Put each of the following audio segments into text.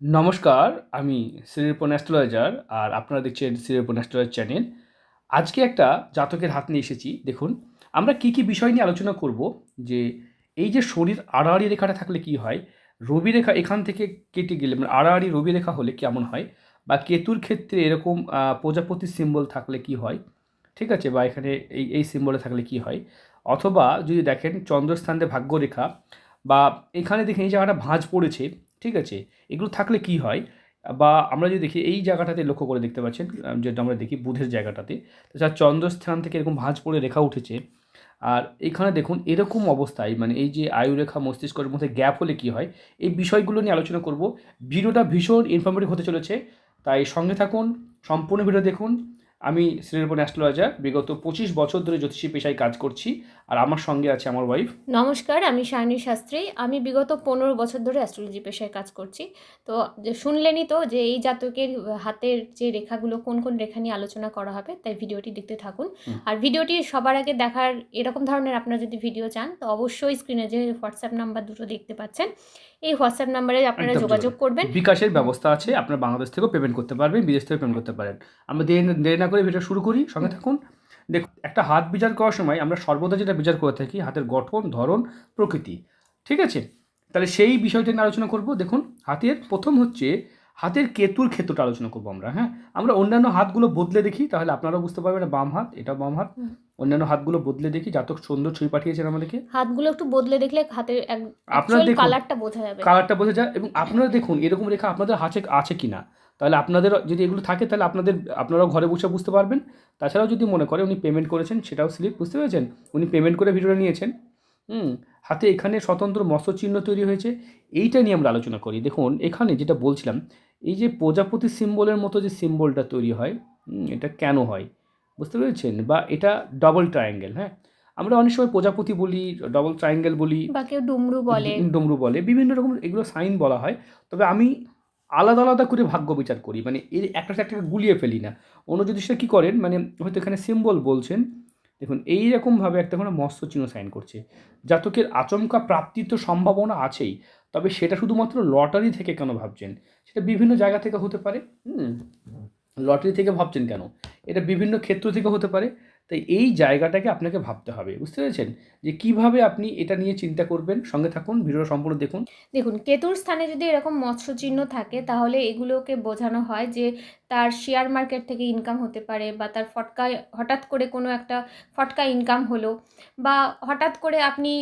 নমস্কার আমি শ্রীরূপন অ্যাস্ট্রোলজার আর আপনারা দেখছেন শ্রীরূপন অ্যাস্ট্রোলজার চ্যানেল। আজকে একটা জাতকের হাত নিয়ে এসেছি দেখুন। আমরা কি কি বিষয় নিয়ে আলোচনা করব? যে এই যে শরীর আড়াআড়ি রেখাটা থাকলে কি হয়? রবি রেখা এখান থেকে কেটে গেলে মানে আড়াআড়ি রবি রেখা হলে কেমন হয়? বা কেতুর ক্ষেত্রে এরকম আহ, প্রজাপতির সিম্বল থাকলে কি হয়? ঠিক আছে? বা এখানে এই এই সিম্বলে থাকলে কি হয়? অথবা যদি দেখেন চন্দ্রস্থানে ভাগ্যরেখা বা এখানে দেখেন এই জায়গাটা ভাঁজ পড়েছে ঠিক আছে? এগুলো থাকলে কি হয়? বা আমরা যদি দেখি এই জায়গাটাতে লক্ষ্য করে দেখতে পাচ্ছেন যেটা আমরা দেখি বুধের জায়গাটাতে তাছাড়া চন্দ্রস্থান থেকে এরকম ভাঁজ পড়ে রেখা উঠেছে, আর এখানে দেখুন এরকম অবস্থায় মানে এই যে আয়ুরেখা মস্তিষ্কের মধ্যে গ্যাপ হলে কি হয়? এই বিষয়গুলো নিয়ে আলোচনা করব। ভিডিওটা ভীষণ ইনফরমেটিভ হতে চলেছে, তাই সঙ্গে থাকুন, সম্পূর্ণ ভিডিও দেখুন। আমি শ্রীরূপন অ্যাস্ট্রোলজার, বিগত পঁচিশ বছর ধরে জ্যোতিষী পেশায় কাজ করছি। আর আমার সঙ্গে আছে আমার ওয়াইফ নমস্কার আমি শায়নী শাস্ত্রী। আমি বিগত পনেরো বছর ধরে অ্যাস্ট্রোলজি পেশায় কাজ করছি। তো শুনলেনই তো যে এই জাতকের হাতের যে রেখাগুলো কোন কোন রেখা নিয়ে আলোচনা করা হবে তাই ভিডিওটি দেখতে থাকুন। আর ভিডিওটি সবার আগে দেখার এরকম ধরনের আপনারা যদি ভিডিও চান তো অবশ্যই স্ক্রিনে যে হোয়াটসঅ্যাপ নাম্বার দুটো দেখতে পাচ্ছেন এই হোয়াটসঅ্যাপ নাম্বারে আপনারা যোগাযোগ করবেন। বিকাশের ব্যবস্থা আছে আপনার বাংলাদেশ থেকেও পেমেন্ট করতে পারবেন বিদেশ থেকেও পেমেন্ট করতে পারেন। আমরা দেরি না করে ভিডিও শুরু করি সঙ্গে থাকুন। দেখুন একটা হাত বিচার করার সময় আমরা সর্বদা যেটা বিচার করে থাকি হাতের গঠন ধরন প্রকৃতি। ঠিক আছে? তাহলে সেই বিষয়টা নিয়ে আলোচনা করব। দেখুন হাতের প্রথম হচ্ছে হাতের কেতুর ক্ষেত্রটা আলোচনা করব আমরা হ্যাঁ? আমরা অন্যান্য হাতগুলো বদলে দেখি তাহলে আপনারাও বুঝতে পারবেন এটা বাম হাত এটা বাম হাত। অন্যান্য হাতগুলো বদলে দেখি জাতক সুন্দর ছবি পাঠিয়েছেন আমাদেরকে। হাতগুলো একটু বদলে দেখলে হাতের আপনারা কালারটা বোঝা যাবে। কালারটা বোঝা যায় এবং আপনারা দেখুন এরকম রেখা আপনাদের হাতে আছে কি না তাহলে আপনাদের যদি এগুলো থাকে তাহলে আপনাদের আপনারাও ঘরে বসে বুঝতে পারবেন। তাছাড়াও যদি মনে করে উনি পেমেন্ট করেছেন সেটাও স্লিপ বুঝতে পেরেছেন? উনি পেমেন্ট করে ভিডিওটা নিয়েছেন। হুম হাতে এখানে স্বতন্ত্র মৎস্য চিহ্ন তৈরি হয়েছে। এইটা নিয়ে আমরা আলোচনা করি। দেখুন এখানে যেটা বলছিলাম এই যে প্রজাপতি সিম্বলের মতো যে সিম্বলটা তৈরি হয় এটা কেন হয়? বুঝতে পেরেছেন? বা এটা ডবল ট্রায়াঙ্গেল হ্যাঁ? আমরা অনেক সময় প্রজাপতি বলি ডবল ট্রায়াঙ্গেল বলি বা কেউ ডুমরু বলে। ডমরু বলে বিভিন্ন রকম এগুলো সাইন বলা হয়। তবে আমি আলাদা আলাদা করে ভাগ্য বিচার করি। মানে এর একটা একটাকে গুলিয়ে ফেলি না। অন্য জ্যোতিষরা কী করেন মানে হয়তো এখানে সিম্বল বলছেন, দেখুন এইরকমভাবে একটা কোনো মৎস্য চিহ্ন সাইন করছে। জাতকের আচমকা প্রাপ্তির তো সম্ভাবনা আছেই, তবে সেটা শুধুমাত্র লটারি থেকে কেন ভাবছেন? সেটা বিভিন্ন জায়গা থেকে হতে পারে। হুম লটারি থেকে ভাবছেন কেন? এটা বিভিন্ন ক্ষেত্র থেকে হতে পারে। তাই এই জায়গাটাকে আপনাকে ভাবতে হবে, বুঝতে পেরেছেন? যে কীভাবে আপনি এটা নিয়ে চিন্তা করবেন? সঙ্গে থাকুন, ভিডিওটা সম্পূর্ণ দেখুন। দেখুন, কেতুর স্থানে যদি এরকম মৎস্য চিহ্ন থাকে, তাহলে এগুলোকে বোঝানো হয় যে তার শেয়ার মার্কেট থেকে ইনকাম হতে পারে বা তার ফটকায়, হঠাৎ করে কোনো একটা ফটকা ইনকাম হলো বা হঠাৎ করে আপনি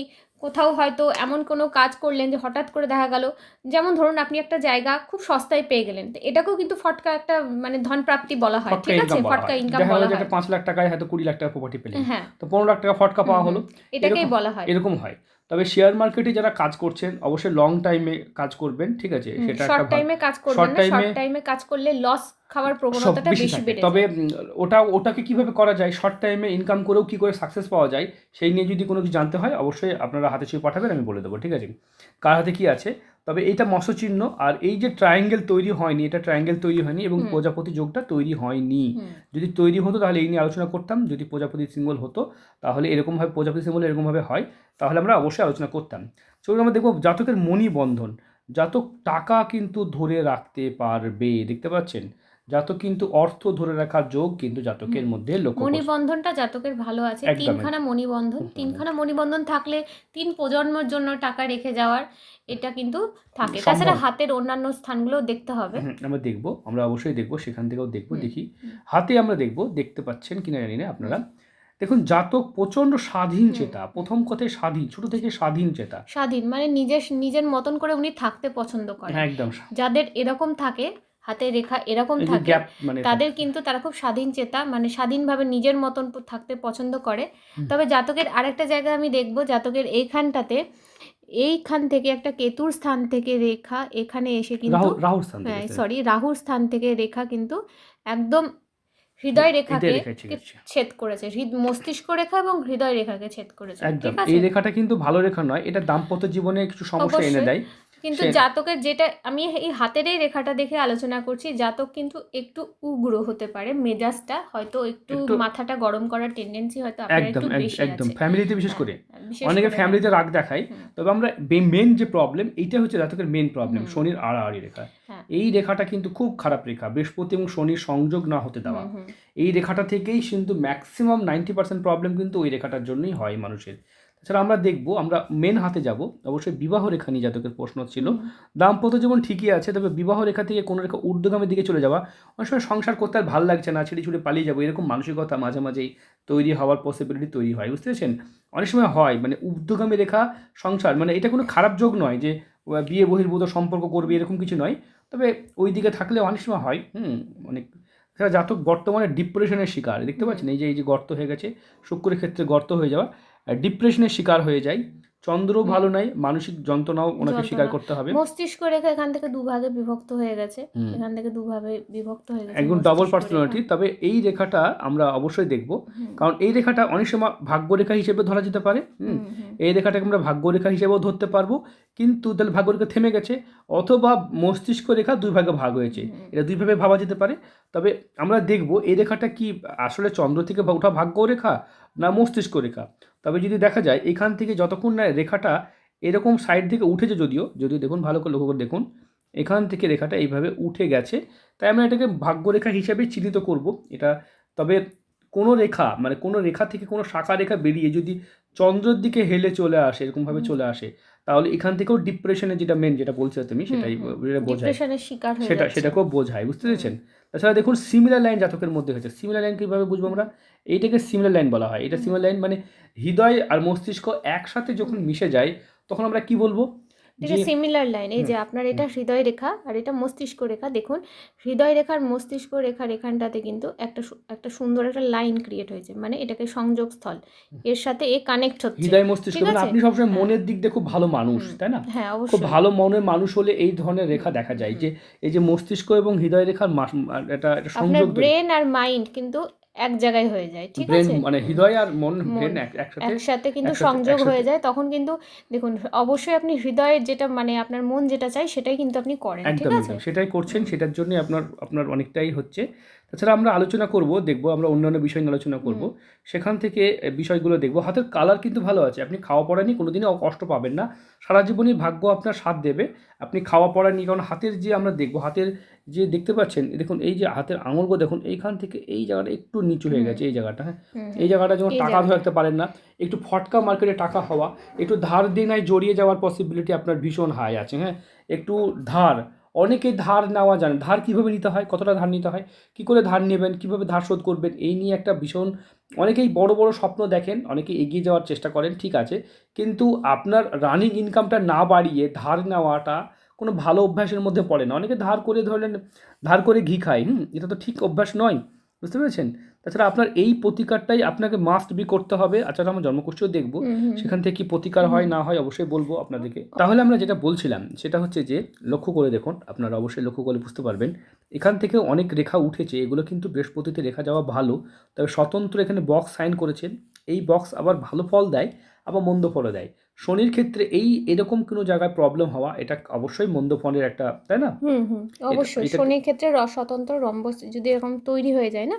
কোথাও হয়তো এমন কোনো কাজ করলেন যে হঠাৎ করে দেখা গেল যেমন ধরুন আপনি একটা জায়গা খুব সস্তায় পেয়ে গেলেন তো এটাকেও কিন্তু ফটকা একটা মানে ধন প্রাপ্তি বলা হয় ঠিক আছে? ফটকা ইনকাম বলা হয়। পাঁচ লাখ টাকায় হয়তো কুড়ি লাখ টাকা প্রপার্টি পেলেন। হ্যাঁ। তো পনেরো লাখ টাকা ফটকা পাওয়া হলো। এটাকেই বলা হয়। এরকম হয়। তবে শেয়ার মার্কেটে যারা কাজ করছেন অবশ্যই লং টাইমে কাজ করবেন ঠিক আছে? সেটা শর্ট টাইমে কাজ করবেন শর্ট টাইমে কাজ করলে লস খাওয়ার প্রবণতাটা বেশি বেড়ে তবে ওটা ওটাকে কীভাবে করা যায়? শর্ট টাইমে ইনকাম করেও কি করে সাকসেস পাওয়া যায়? সেই নিয়ে যদি কোনো কিছু জানতে হয় অবশ্যই আপনারা হাতে ছবি পাঠাবেন আমি বলে দেবো ঠিক আছে? কার হাতে কি আছে? তবে এইটা মৎস্যচিহ্ন আর এই যে ট্রায়াঙ্গেল তৈরি হয়নি এটা ট্রায়াঙ্গেল তৈরি হয়নি এবং। প্রজাপতি যোগটা তৈরি হয়নি। যদি তৈরি হতো তাহলে এই নিয়ে আলোচনা করতাম যদি প্রজাপতি সিঙ্গল হতো তাহলে এরকমভাবে প্রজাপতি সিঙ্গল এরকমভাবে হয় তাহলে আমরা অবশ্যই আলোচনা করতাম। চলুন আমরা দেখব জাতকের মণিবন্ধন। জাতক টাকা কিন্তু ধরে রাখতে পারবে দেখতে পাচ্ছেন? জাতক কিন্তু অর্থ ধরে রাখার যোগ কিন্তু জাতকের মধ্যে লক্ষ্য মণিবন্ধনটা জাতকের ভালো আছে। তিনখানা মণিবন্ধন। তিনখানা মণিবন্ধন থাকলে তিন প্রজন্মের জন্য টাকা রেখে যাওয়ার এটা কিন্তু থাকে। তাছাড়া হাতের অন্যান্য স্থানগুলো দেখতে হবে। আমরা দেখব আমরা অবশ্যই দেখব সেখান থেকেও দেখব দেখি। হাতে আমরা দেখব দেখতে পাচ্ছেন কিনা জানি না আপনারা। দেখুন জাতক প্রচণ্ড স্বাধীন চেতা। প্রথম কথায় স্বাধীন ছোট থেকে স্বাধীন চেতা। স্বাধীন মানে নিজের নিজের মতন করে উনি থাকতে পছন্দ করেন। একদম। যাদের এরকম থাকে হাতের রেখা এরকম থাকে মানে তাদের কিন্তু তারা খুব স্বাধীন চেতা মানে স্বাধীনভাবে নিজের মতন থাকতে পছন্দ করে। তবে জাতকের আরেকটা জায়গা আমি দেখব জাতকের এইখানটাতে এইখান থেকে একটা কেতুর স্থান থেকে রেখা এখানে এসে কিন্তু রাহু রাহুর স্থান হ্যাঁ সরি রাহুর স্থান থেকে রেখা কিন্তু একদম হৃদয় রেখাকে। ছেদ করেছে। হৃদ- মস্তিষ্ক রেখা এবং হৃদয় রেখাকে ছেদ করেছে। একদম। ঠিক আছে? এই রেখাটা কিন্তু ভালো রেখা নয় এটা দাম্পত্য জীবনে কিছু সমস্যা এনে দেয়। কিন্তু জাতকের যেটা আমি এই হাতের এই রেখাটা দেখে আলোচনা করছি জাতক কিন্তু একটু উগ্র হতে পারে মেজাজটা হয়তো একটু মাথাটা গরম করার টেন্ডেন্সি হয়তো আপনার একটু এক- বেশি একদম ফ্যামিলিতে বিশেষ হ্যাঁ, করে হ্যাঁ, অনেকে করে- ফ্যামিলিতে রাগ দেখায় তবে আমরা মেন যে প্রবলেম এইটা হচ্ছে জাতকের মেন প্রবলেম শনির আড়াআড়ি রেখা। হ্যাঁ। এই রেখাটা কিন্তু খুব খারাপ রেখা বৃহস্পতি এবং শনির সংযোগ না হতে দেওয়া। এই রেখাটা থেকেই কিন্তু ম্যাক্সিমাম নাইনটি পার্সেন্ট প্রবলেম কিন্তু ওই রেখাটার জন্যই হয় মানুষের। তাছাড়া আমরা দেখব আমরা মেন হাতে যাব। অবশ্যই বিবাহ রেখা নিয়ে জাতকের প্রশ্ন ছিল। দাম্পত্য জীবন ঠিকই আছে তবে বিবাহ রেখা থেকে কোনো রেখা ঊর্ধ্বগামের দিকে চলে যাওয়া অনেক সময় সংসার করতে আর ভালো লাগছে না ছেড়ে ছুড়ে পালিয়ে যাব এরকম মানসিকতা মাঝে মাঝেই তৈরি হওয়ার পসিবিলিটি তৈরি হয় বুঝতে পেরেছেন? অনেক সময় হয় মানে ঊর্ধ্বগামী রেখা সংসার মানে এটা কোনো খারাপ যোগ নয় যে বিয়ে বহির্ভূত সম্পর্ক করবে এরকম কিছু নয়। তবে ওই দিকে থাকলে অনেক সময় হয় হুম অনেক জাতক বর্তমানে ডিপ্রেশনের শিকার দেখতে পাচ্ছেন? এই যে এই যে গর্ত হয়ে গেছে শুক্রের ক্ষেত্রে গর্ত হয়ে যাওয়া ডিপ্রেশনের শিকার হয়ে যায় চন্দ্র ভালো নাই মানসিক যন্ত্রণাও ওনাকে স্বীকার করতে হবে। মস্তিষ্ক রেখা এখান থেকে দুভাগে বিভক্ত হয়ে গেছে। এখান থেকে দুভাবে বিভক্ত হয়ে গেছে একদম ডবল পার্সোনালিটি তবে এই রেখাটা আমরা অবশ্যই দেখব। কারণ এই রেখাটা অনেক সময় ভাগ্যরেখা হিসেবে ধরা যেতে পারে। এই রেখাটাকে আমরা ভাগ্য রেখা হিসেবেও ধরতে পারব। কিন্তু তাহলে ভাগ্যরেখা থেমে গেছে অথবা মস্তিষ্ক রেখা দুই ভাগে ভাগ হয়েছে। এটা দুইভাবে ভাবা যেতে পারে। তবে আমরা দেখব এই রেখাটা কি আসলে চন্দ্র থেকে ওঠা ভাগ্য রেখা না মস্তিষ্ক রেখা। তবে যদি দেখা যায় এখান থেকে যতক্ষণ না রেখাটা এরকম সাইড থেকে উঠেছে যদিও যদিও দেখুন ভালো করে লক্ষ্য করে দেখুন এখান থেকে রেখাটা এইভাবে উঠে গেছে। তাই আমরা এটাকে ভাগ্যরেখা হিসাবে চিহ্নিত করব। এটা তবে কোনো রেখা মানে কোনো রেখা থেকে কোনো শাখা রেখা বেরিয়ে যদি চন্দ্রের দিকে হেলে চলে আসে এরকমভাবে। চলে আসে তাহলে এখান থেকেও ডিপ্রেশনের যেটা মেন যেটা বলছো তুমি সেটাই বোঝায়। সেটা সেটাকেও বোঝায় বুঝতে পেরেছেন? তাছাড়া দেখুন সিমিলার লাইন জাতকের মধ্যে হয়েছে। সিমিলার লাইন কীভাবে বুঝব আমরা? এইটাকে সিমিলার লাইন বলা হয়। এটা। সিমিলার লাইন মানে হৃদয় আর মস্তিষ্ক একসাথে যখন মিশে যায় তখন আমরা কি বলব? এটা সিমিলার লাইন এই যে আপনার এটা হৃদয় রেখা আর এটা মস্তিষ্ক রেখা দেখুন হৃদয় রেখার মস্তিষ্ক রেখার এখানটাতে কিন্তু একটা একটা সুন্দর একটা লাইন ক্রিয়েট হয়েছে মানে এটাকে সংযোগ স্থল এর সাথে এ কানেক্ট হচ্ছে। হৃদয় মস্তিষ্ক মানে আপনি সবসময় হ্যাঁ। মনের দিক দিয়ে খুব ভালো মানুষ তাই না? হ্যাঁ অবশ্যই। খুব ভালো মনের মানুষ হলে এই ধরনের রেখা দেখা যায় যে এই যে মস্তিষ্ক এবং হৃদয় রেখার মাস- এটা এটা আপনার সংযোগ ব্রেন আর মাইন্ড কিন্তু এক জায়গায় হয়ে যায় ঠিক আছে? মানে হৃদয় আর মন। ব্রেন একসাথে একসাথে কিন্তু সংযোগ হয়ে যায় তখন কিন্তু দেখুন অবশ্যই আপনি হৃদয়ের যেটা মানে আপনার মন যেটা চাই সেটাই কিন্তু আপনি করেন ঠিক আছে? সেটাই করছেন সেটার জন্য আপনার আপনার অনেকটাই হচ্ছে। তাছাড়া আমরা আলোচনা করব দেখব আমরা অন্যান্য বিষয় নিয়ে আলোচনা করব। সেখান থেকে বিষয়গুলো দেখব। হাতের কালার কিন্তু ভালো আছে। আপনি খাওয়া পড়া নিয়ে কোনোদিনও কষ্ট পাবেন না। সারা জীবনই ভাগ্য আপনার সাথ দেবে। আপনি খাওয়া পড়া নিয়ে কারণ হাতের যে আমরা দেখব হাতের যে দেখতে পাচ্ছেন দেখুন এই যে হাতের আঙুলগুলো দেখুন এইখান থেকে এই জায়গাটা একটু নিচু হয়ে গেছে এই জায়গাটা হ্যাঁ? এই জায়গাটা যেমন টাকা ধরে রাখতে পারেন না একটু ফটকা মার্কেটে টাকা হওয়া একটু ধার দেনায় জড়িয়ে যাওয়ার পসিবিলিটি আপনার ভীষণ হাই আছে হ্যাঁ? একটু ধার অনেকে ধার নেওয়া জানে ধার কীভাবে নিতে হয় কতটা ধার নিতে হয় কি করে ধার নেবেন কীভাবে ধার শোধ করবেন এই নিয়ে একটা ভীষণ অনেকেই বড় বড় স্বপ্ন দেখেন অনেকে এগিয়ে যাওয়ার চেষ্টা করেন ঠিক আছে কিন্তু আপনার রানিং ইনকামটা না বাড়িয়ে ধার নেওয়াটা কোনো ভালো অভ্যাসের মধ্যে পড়ে না। অনেকে ধার করে ধরলেন ধার করে ঘি খায় হুম? এটা তো ঠিক অভ্যাস নয় বুঝতে পেরেছেন? তাছাড়া আপনার এই প্রতিকারটাই আপনাকে মাস্ট বি করতে হবে। আচ্ছা আমার জন্মকোষ্ঠীও দেখব সেখান থেকে কি প্রতিকার হয় না হয় অবশ্যই বলব আপনাদেরকে। তাহলে আমরা যেটা বলছিলাম সেটা হচ্ছে যে লক্ষ্য করে দেখুন আপনারা অবশ্যই লক্ষ্য করে বুঝতে পারবেন এখান থেকে অনেক রেখা উঠেছে এগুলো কিন্তু বৃহস্পতিতে রেখা যাওয়া ভালো তবে স্বতন্ত্র এখানে বক্স সাইন করেছেন এই বক্স আবার ভালো ফল দেয় আবার মন্দ ফলও দেয়। শনির ক্ষেত্রে এই এরকম কোনো জায়গায় প্রবলেম হওয়া এটা অবশ্যই মন্দ ফলের একটা তাই না? হুম হুম অবশ্যই। শনির ক্ষেত্রে স্বতন্ত্র রম্বস যদি এরকম তৈরি হয়ে যায় না?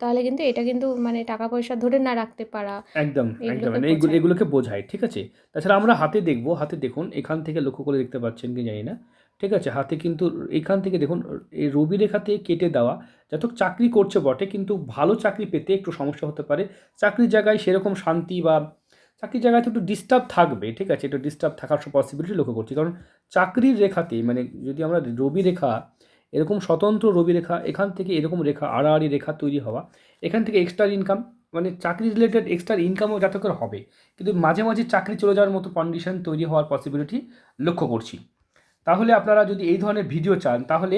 তাহলে কিন্তু এটা কিন্তু মানে টাকা পয়সা ধরে না রাখতে পারা। একদম একদম। মানে এগুলোকে বোঝায় ঠিক আছে? তাছাড়া আমরা হাতে দেখব হাতে দেখুন এখান থেকে লক্ষ্য করে দেখতে পাচ্ছেন কি জানি না ঠিক আছে? হাতে কিন্তু এখান থেকে দেখুন এই রবি রেখাতে কেটে দেওয়া যত চাকরি করছে বটে কিন্তু ভালো চাকরি পেতে একটু সমস্যা হতে পারে। চাকরির জায়গায় সেরকম শান্তি বা চাকরির জায়গায় তো একটু ডিস্টার্ব থাকবে, ঠিক আছে? একটু ডিস্টার্ব থাকার পসিবিলিটি লক্ষ্য করছি। কারণ চাকরির রেখাতে মানে যদি আমরা রবি রেখা, এরকম স্বতন্ত্র রবি রেখা, এখান থেকে এরকম রেখা, আড়াআড়ি রেখা তৈরি হওয়া, এখান থেকে এক্সট্রা ইনকাম মানে চাকরি রিলেটেড এক্সট্রা ইনকামও যাতে করে হবে। কিন্তু মাঝে মাঝে চাকরি চলে যাওয়ার মতো কন্ডিশন তৈরি হওয়ার পসিবিলিটি লক্ষ্য করছি। তাহলে আপনারা যদি এই ধরনের ভিডিও চান, তাহলে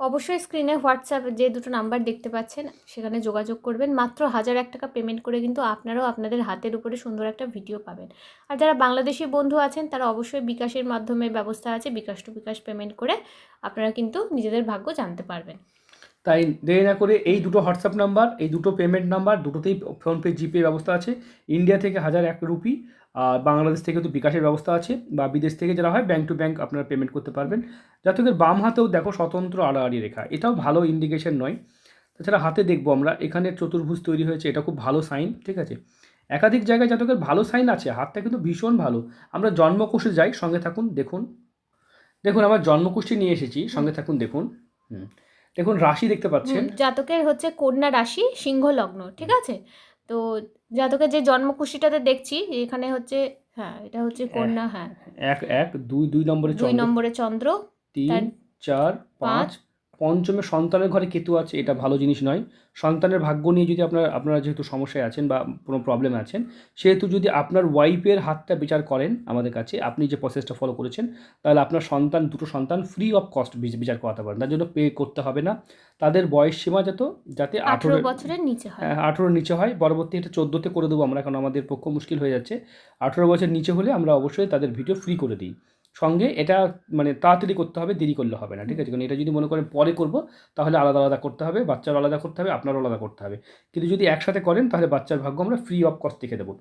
অবশ্যই স্ক্রিনে হোয়াটসঅ্যাপ যে দুটো নাম্বার দেখতে পাচ্ছেন, সেখানে যোগাযোগ করবেন। মাত্র হাজার এক টাকা পেমেন্ট করে কিন্তু আপনারাও আপনাদের হাতের উপরে সুন্দর একটা ভিডিও পাবেন। আর যারা বাংলাদেশি বন্ধু আছেন, তারা অবশ্যই বিকাশের মাধ্যমে ব্যবস্থা আছে, বিকাশ টু বিকাশ পেমেন্ট করে আপনারা কিন্তু নিজেদের ভাগ্য জানতে পারবেন। তাই দেরি না করে এই দুটো হোয়াটসঅ্যাপ নাম্বার এই দুটো পেমেন্ট নাম্বার দুটোতেই ফোনপে জিপে ব্যবস্থা আছে। ইন্ডিয়া থেকে হাজার এক রুপি বাংলাদেশ থেকে তো বিকাশের ব্যবস্থা আছে বা বিদেশ থেকে যারা হয় ব্যাংক টু ব্যাংক আপনারা পেমেন্ট করতে পারবেন। জাতকের বাম হাতেও দেখো স্বতন্ত্র আড়াআড়ি রেখা, এটাও ভালো ইন্ডিকেশন নয়। তাছাড়া হাতে দেখব আমরা, এখানে চতুর্ভুজ তৈরি হয়েছে, এটা খুব ভালো সাইন ঠিক আছে? একাধিক জায়গায় জাতকের ভালো সাইন আছে, হাতটা কিন্তু ভীষণ ভালো। আমরা জন্মকোষে যাই, সঙ্গে থাকুন, দেখুন। দেখুন, আমার জন্মকুষ্ঠী নিয়ে এসেছি, সঙ্গে থাকুন, দেখুন। হুম। দেখুন, রাশি দেখতে পাচ্ছেন। জাতকের হচ্ছে কন্যা রাশি, সিংহ লগ্ন, ঠিক আছে? তো জাতকের যে জন্মকুশিটাতে দেখছি এখানে হচ্ছে হ্যাঁ এটা হচ্ছে কন্যা হ্যাঁ। এক এক দুই দুই নম্বরে দুই নম্বরে চন্দ্র তিন চার পাঁচ পঞ্চমে সন্তানের ঘরে কেতু আছে এটা ভালো জিনিস নয়। সন্তানের ভাগ্য নিয়ে যদি আপনার আপনারা যেহেতু সমস্যায় আছেন বা কোনো প্রবলেম আছেন সেহেতু যদি আপনার ওয়াইফের হাতটা বিচার করেন আমাদের কাছে আপনি যে প্রসেসটা ফলো করেছেন তাহলে আপনার সন্তান দুটো সন্তান ফ্রি অফ কস্ট বিচার করাতে পারেন। তার জন্য পে করতে হবে না। তাদের বয়স সীমা যত যাতে আঠেরো বছরের নিচে হয়। হ্যাঁ আঠেরোর নিচে হয়। পরবর্তী এটা চোদ্দোতে করে দেবো আমরা কারণ আমাদের পক্ষ মুশকিল হয়ে যাচ্ছে। আঠেরো বছর নিচে হলে আমরা অবশ্যই তাদের ভিডিও ফ্রি করে দিই। সঙ্গে এটা মানে তাড়াতাড়ি করতে হবে দেরি করলে হবে না ঠিক আছে? কারণ এটা যদি মনে করেন পরে করব তাহলে আলাদা আলাদা করতে হবে বাচ্চার আলাদা করতে হবে আপনারও আলাদা করতে হবে। কিন্তু যদি একসাথে করেন তাহলে বাচ্চার ভাগ্য আমরা ফ্রি অফ কস্ট দেখে দেবো।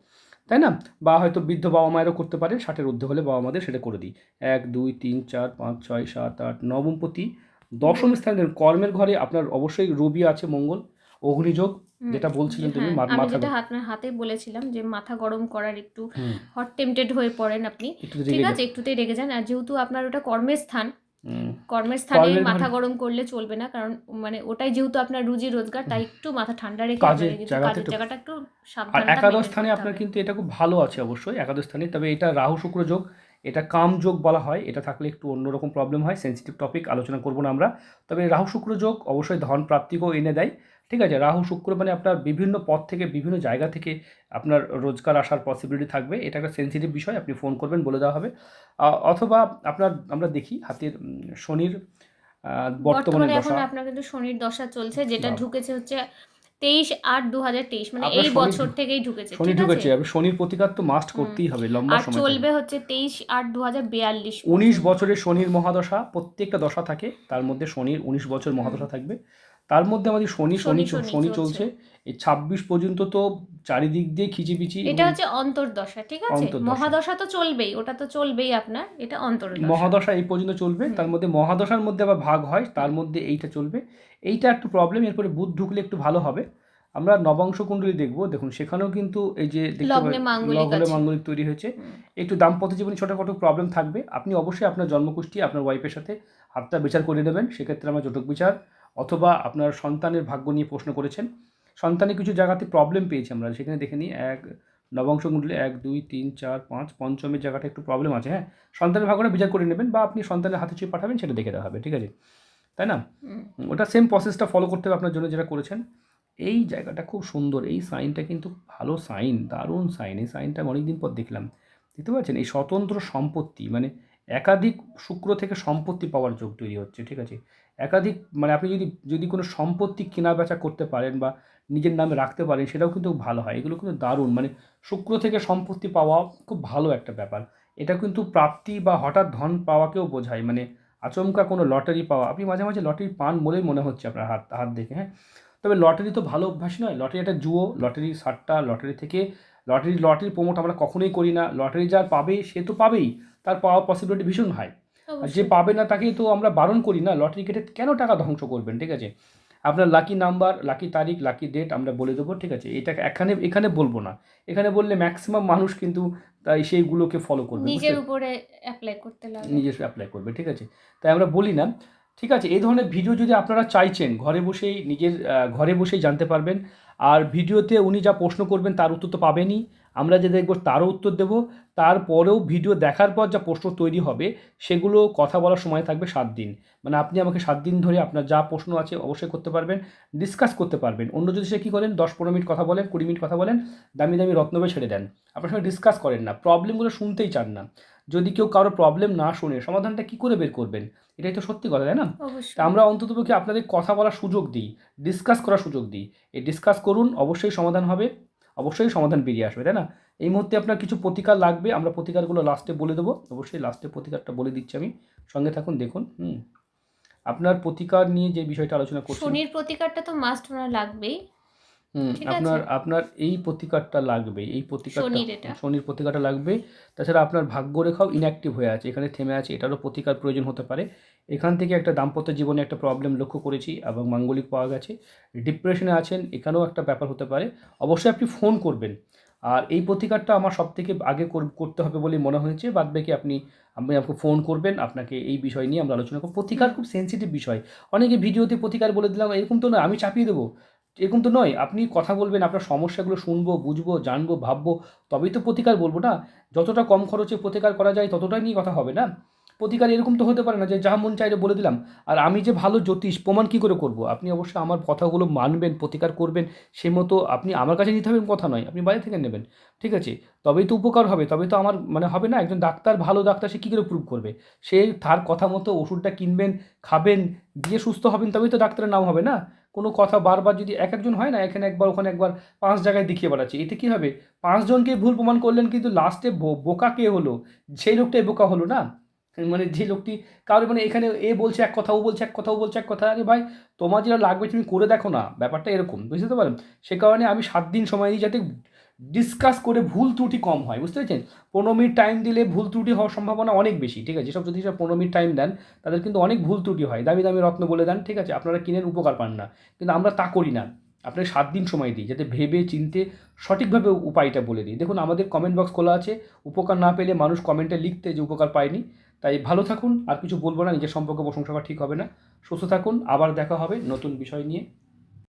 তাই না? বা হয়তো বৃদ্ধ বাবা মায়েরও করতে পারেন ষাটের ঊর্ধ্বে হলে বাবা মাদের সেটা করে দিই। এক দুই তিন চার পাঁচ ছয় সাত আট নবমপতি দশম স্থানে দেখুন, কর্মের ঘরে আপনার অবশ্যই রবি আছে মঙ্গল। অগ্নিযোগ যেটা বলছিলেন তুমি হ্যাঁ, আমি মাথা যেটা হাতে বলেছিলাম যে মাথা গরম করার একটু হট টেম্পটেড হয়ে পড়েন আপনি। ঠিক আছে একটুতেই রেগে যান। আর যেহেতু আপনার ওটা কর্মের স্থান কর্মের স্থানে মাথা গরম করলে চলবে না। কারণ মানে ওটাই যেহেতু আপনার রুজি রোজগার তাই একটু মাথা ঠান্ডা রেখে কাজের জায়গাটা একটু আর একাদশ স্থানে আপনার কিন্তু এটা খুব ভালো আছে অবশ্যই একাদশ স্থানে। তবে এটা রাহু শুক্র যোগ এটা কাম যোগ বলা হয়। এটা থাকলে একটু অন্যরকম প্রবলেম হয়। সেন্সিটিভ টপিক আলোচনা করব না আমরা। তবে রাহু শুক্র যোগ অবশ্যই ধন প্রাপ্তিকেও এনে দেয়। ঠিক আছে? রাহু শুক্র মানে আপনার বিভিন্ন পথ থেকে বিভিন্ন জায়গা থেকে আপনার রোজগার আসার পসিবিলিটি থাকবে। এটা একটা সেন্সিটিভ বিষয় আপনি ফোন করবেন বলে দেওয়া হবে। অথবা আপনার আমরা দেখি হাতের শনির বর্তমানে এখন আপনার কিন্তু শনির দশা চলছে যেটা ঢুকেছে হচ্ছে তেইশ আট দু হাজার তেইশ মানে এই বছর থেকেই ঢুকেছে শনি ঢুকেছে আপনি শনির প্রতিকার তো মাস্ট করতেই হবে লম্বা সময় চলবে হচ্ছে তেইশ আট দু হাজার বিয়াল্লিশ উনিশ বছরের শনির মহাদশা প্রত্যেকটা দশা থাকে তার মধ্যে শনির উনিশ বছর মহাদশা থাকবে। তার মধ্যে আমাদের শনি শনি শনি, চলছে। এই ছাব্বিশ পর্যন্ত তো চারিদিক দিয়ে খিচিপিচি এটা হচ্ছে অন্তর্দশা ঠিক আছে? মহাদশা তো চলবেই ওটা তো চলবেই আপনার এটা অন্তর্দশা। মহাদশা এই পর্যন্ত চলবে তার মধ্যে মহাদশার মধ্যে আবার ভাগ হয় তার মধ্যে এইটা চলবে। এইটা একটু প্রবলেম এরপরে বুধ ঢুকলে একটু ভালো হবে। আমরা নবাংশ কুণ্ডলী দেখব দেখুন সেখানেও কিন্তু এই যে লগ্নে। মাঙ্গলিক তৈরি হয়েছে। একটু দাম্পত্য জীবনে ছোটোখাটো প্রবলেম থাকবে। আপনি অবশ্যই আপনার জন্মকুষ্টি আপনার ওয়াইফের সাথে হাতটা বিচার করে নেবেন। সেক্ষেত্রে আমরা জটক বিচার অথবা আপনার সন্তানের ভাগ্য নিয়ে প্রশ্ন করেছেন। সন্তানের কিছু জায়গাতে প্রবলেম পেয়েছি আমরা সেখানে দেখে নিই এক নবংশ কুণ্ডলী এক দুই তিন চার পাঁচ পঞ্চমের জায়গাটা একটু প্রবলেম আছে হ্যাঁ? সন্তানের ভাগ্যটা বিচার করে নেবেন বা আপনি সন্তানের হাতে ছুঁয়ে পাঠাবেন সেটা দেখে দেওয়া হবে ঠিক আছে? তাই না? ওটা সেম প্রসেসটা ফলো করতে হবে আপনার জন্য যেটা করেছেন। এই জায়গাটা খুব সুন্দর এই সাইনটা কিন্তু ভালো সাইন দারুণ সাইন এই সাইনটা আমি অনেকদিন পর দেখলাম। দেখতে পাচ্ছেন? এই স্বতন্ত্র সম্পত্তি মানে একাধিক শুক্র থেকে সম্পত্তি পাওয়ার যোগ তৈরি হচ্ছে ঠিক আছে? একাধিক মানে আপনি যদি যদি কোনো সম্পত্তি কেনা বেচা করতে পারেন বা নিজের নামে রাখতে পারেন, সেটাও কিন্তু ভালো হয়। এগুলো কিন্তু দারুণ। মানে শুক্র থেকে সম্পত্তি পাওয়া খুব ভালো একটা ব্যাপার। এটা কিন্তু প্রাপ্তি বা হঠাৎ ধন পাওয়াকেও বোঝায়। মানে আচমকা কোনো লটারি পাওয়া, আপনি মাঝে মাঝে লটারি পান বলেই মনে হচ্ছে আপনার হাত হাত দেখে হ্যাঁ? তবে লটারি তো ভালো অভ্যাস নয়। লটারি একটা জুয়ো লটারি সারটা, লটারি থেকে, লটারি লটারি প্রমোট আমরা কখনোই করি না। লটারি যার পাবে, সে তো পাবেই। তার পাওয়ার পসিবিলিটি ভীষণ আর যে পাবে না তাকেই তো আমরা বারণ করি না লটারি কেটে কেন টাকা ধ্বংস করবেন ঠিক আছে? আপনার লাকি নাম্বার লাকি তারিখ লাকি ডেট আমরা বলে দেবো ঠিক আছে? এটা এখানে এখানে বলব না। এখানে বললে ম্যাক্সিমাম মানুষ কিন্তু তাই সেইগুলোকে ফলো করবে নিজের উপরে অ্যাপ্লাই করতে লাগে নিজস্ব অ্যাপ্লাই করবে ঠিক আছে? তাই আমরা বলি না ঠিক আছে? এই ধরনের ভিডিও যদি আপনারা চাইছেন ঘরে বসেই নিজের ঘরে বসেই জানতে পারবেন। আর ভিডিওতে উনি যা প্রশ্ন করবেন তার উত্তর তো পাবেনই। আমরা যে দেখব তারও উত্তর দেব। তারপরেও ভিডিও দেখার পর যা প্রশ্ন তৈরি হবে সেগুলো কথা বলার সময় থাকবে সাত দিন। মানে আপনি আমাকে সাত দিন ধরে আপনার যা প্রশ্ন আছে অবশ্যই করতে পারবেন ডিসকাস করতে পারবেন। অন্য যদি সে কী করেন দশ পনেরো মিনিট কথা বলেন কুড়ি মিনিট কথা বলেন দামি দামি রত্নবে ছেড়ে দেন। আপনার সঙ্গে ডিসকাস করেন না প্রবলেমগুলো শুনতেই চান না। যদি কেউ কারও প্রবলেম না শুনে সমাধানটা কী করে বের করবেন? এটাই তো সত্যি কথা তাই না? আমরা অন্ততপক্ষে আপনাদের কথা বলার সুযোগ দিই ডিসকাস করার সুযোগ দিই। এই ডিসকাস করুন অবশ্যই সমাধান হবে। অবশ্যই সমাধান বেরিয়ে আসবে তাই না? এই মুহূর্তে আপনার কিছু প্রতিকার লাগবে আমরা প্রতিকারগুলো লাস্টে বলে দেবো। অবশ্যই লাস্টে প্রতিকারটা বলে দিচ্ছি আমি। সঙ্গে থাকুন দেখুন হুম। আপনার প্রতিকার নিয়ে যে বিষয়টা আলোচনা করছি শনির প্রতিকারটা তো মাস্ট ওনার লাগবেই। হুম আপনার আপনার এই প্রতিকারটা লাগবে এই প্রতিকারটা। শনির প্রতিকারটা লাগবে। তাছাড়া আপনার ভাগ্যরেখাও ইনঅ্যাক্টিভ হয়ে আছে এখানে থেমে আছে এটারও প্রতিকার প্রয়োজন হতে পারে। এখান থেকে একটা দাম্পত্য জীবনে একটা প্রবলেম লক্ষ্য করেছি এবং মাঙ্গলিক পাওয়া গেছে। ডিপ্রেশনে আছেন, এখানেও একটা ব্যাপার হতে পারে। অবশ্যই আপনি ফোন করবেন। আর এই প্রতিকারটা আমার সব থেকে আগে কর- করতে হবে বলে মনে হয়েছে। বাদ বাকি আপনি আপনি আমাকে ফোন করবেন, আপনাকে এই বিষয় নিয়ে আমরা আলোচনা করব। প্রতিকার খুব সেন্সিটিভ বিষয়। অনেকে ভিডিওতে প্রতিকার বলে দিলাম, এরকম তো নয়, আমি চাপিয়ে দেবো। এরকম তো নয়, আপনি কথা বলবেন, আপনার সমস্যাগুলো শুনব, বুঝব, জানব, ভাববো, তবেই তো প্রতিকার বলব না? যতটা কম খরচে প্রতিকার করা যায়, ততটাই নিয়ে কথা হবে না? প্রতিকার এরকম তো হতে পারে না যে যা মন চাইলে বলে দিলাম। আর আমি যে ভালো জ্যোতিষ, প্রমাণ কী করে করব? আপনি অবশ্যই আমার কথাগুলো মানবেন, প্রতিকার করবেন, সে মতো আপনি আমার কাছে নিতে হবেন কথা নয়, আপনি বাইরে থেকে নেবেন, ঠিক আছে? তবেই তো উপকার হবে তবে তো আমার মানে হবে না? একজন ডাক্তার, ভালো ডাক্তার, সে কী করে প্রুভ করবে? সে তার কথা মতো ওষুধটা কিনবেন, খাবেন দিয়ে সুস্থ হবেন, তবেই তো ডাক্তারের নাম হবে না? কোনো কথা বারবার যদি এক একজন হয় না, এখানে একবার, ওখানে একবার, পাঁচ জায়গায় দেখিয়ে বেড়াচ্ছে, এতে কী হবে? পাঁচজনকে ভুল প্রমাণ করলেন, কিন্তু লাস্টে বোকা কে হলো? সেই লোকটাই বোকা হলো না? মানে যে লোকটি কারোর মানে এখানে এ বলছে এক কথা, ও বলছে এক কথা, ও বলছে এক কথা, আরে ভাই, তোমার যেটা লাগবে তুমি করে দেখো না, ব্যাপারটা এরকম, বুঝতে পারেন সে কারণে আমি সাত দিন সময় দিই যাতে ডিসকাস করে ভুল ত্রুটি কম হয়, বুঝতে পেরেছেন? পনেরো মিনিট টাইম দিলে ভুল ত্রুটি হওয়ার সম্ভাবনা অনেক বেশি, ঠিক আছে? যেসব জ্যোতিষরা পনেরো মিনিট টাইম দেন, তাদের কিন্তু অনেক ভুল ত্রুটি হয়। দামি দামি রত্ন বলে দেন, ঠিক আছে? আপনারা কিনেন, উপকার পান না। কিন্তু আমরা তা করি না। আপনাকে সাত দিন সময় দিই যাতে ভেবে, চিনতে, সঠিকভাবে উপায়টা বলে দিই। দেখুন, আমাদের কমেন্ট বক্স খোলা আছে। উপকার না পেলে মানুষ কমেন্টে লিখতে যে উপকার পায়নি। তাই ভালো থাকুন, আর কিছু বলব না, নিজের সম্পর্কে প্রশংসা ঠিক হবে না। সুস্থ থাকুন, আবার দেখা হবে নতুন বিষয় নিয়ে।